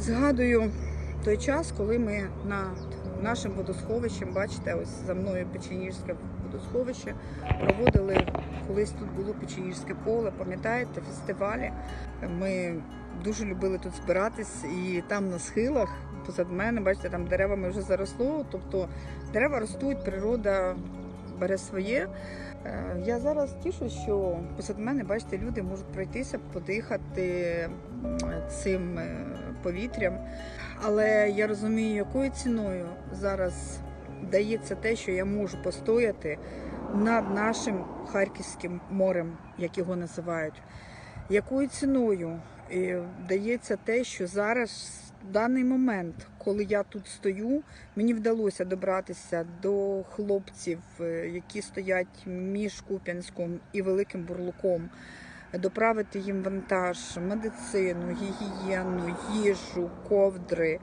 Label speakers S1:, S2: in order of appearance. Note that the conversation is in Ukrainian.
S1: Згадую той час, коли ми над нашим водосховищем, бачите, ось за мною Печеніжське водосховище, проводили колись тут було Печеніжське поле, пам'ятаєте, фестивалі. Ми дуже любили тут збиратись, і там на схилах, позад мене, бачите, там деревами вже заросло. Тобто дерева ростуть, природа бере своє. Е, Я зараз тішу, що посеред мене, бачите, люди можуть пройтися, подихати цим е, повітрям. Але я розумію, якою ціною зараз дається те, що я можу постояти над нашим Харківським морем, як його називають. Якою ціною е, дається те, що зараз, в даний момент, коли я тут стою, мені вдалося добратися до хлопців, е, які стоять між Куп'янськом і Великим Бурлуком, доправити їм вантаж, медицину, гігієну, їжу, ковдри.